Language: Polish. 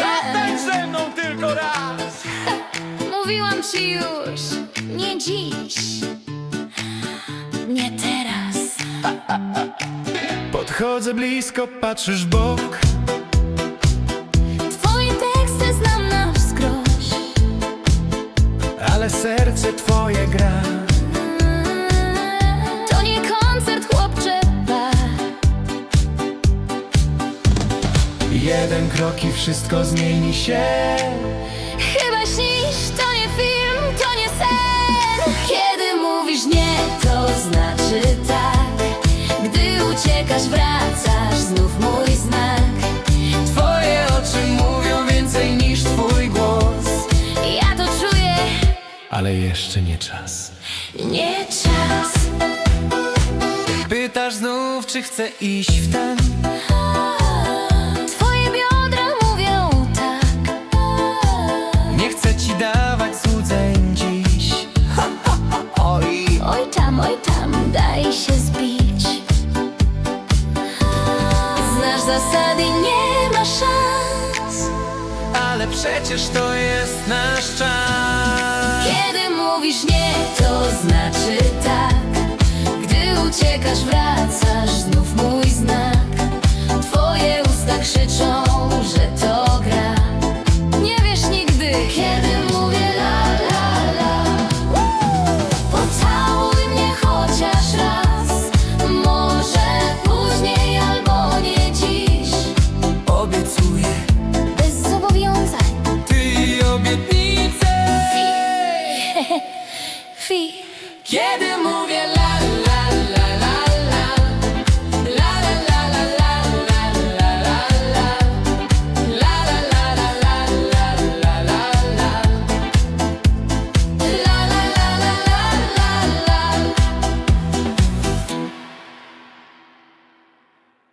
Zatańcz ze mną tylko raz Mówiłam ci już, nie dziś, nie teraz. Podchodzę blisko, patrzysz w bok Twoje teksty znam na wskroś. Ale serce twoje gra Jeden krok i wszystko zmieni się Chyba śnisz, to nie film, to nie sen. Kiedy mówisz nie, to znaczy tak. Gdy uciekasz, wracasz, znów mój znak. Twoje oczy mówią więcej niż twój głos Ja to czuję, Ale jeszcze nie czas nie czas. Pytasz znów, czy chcę iść w ten Oj tam, oj tam, daj się zbić. Znasz zasady, nie ma szans. Ale przecież to jest nasz czas. Kiedy mówisz nie, to znaczy tak. Gdy uciekasz, wracasz, znów mój znak. Twoje usta krzyczą, że to krwi. Kiedy mówię la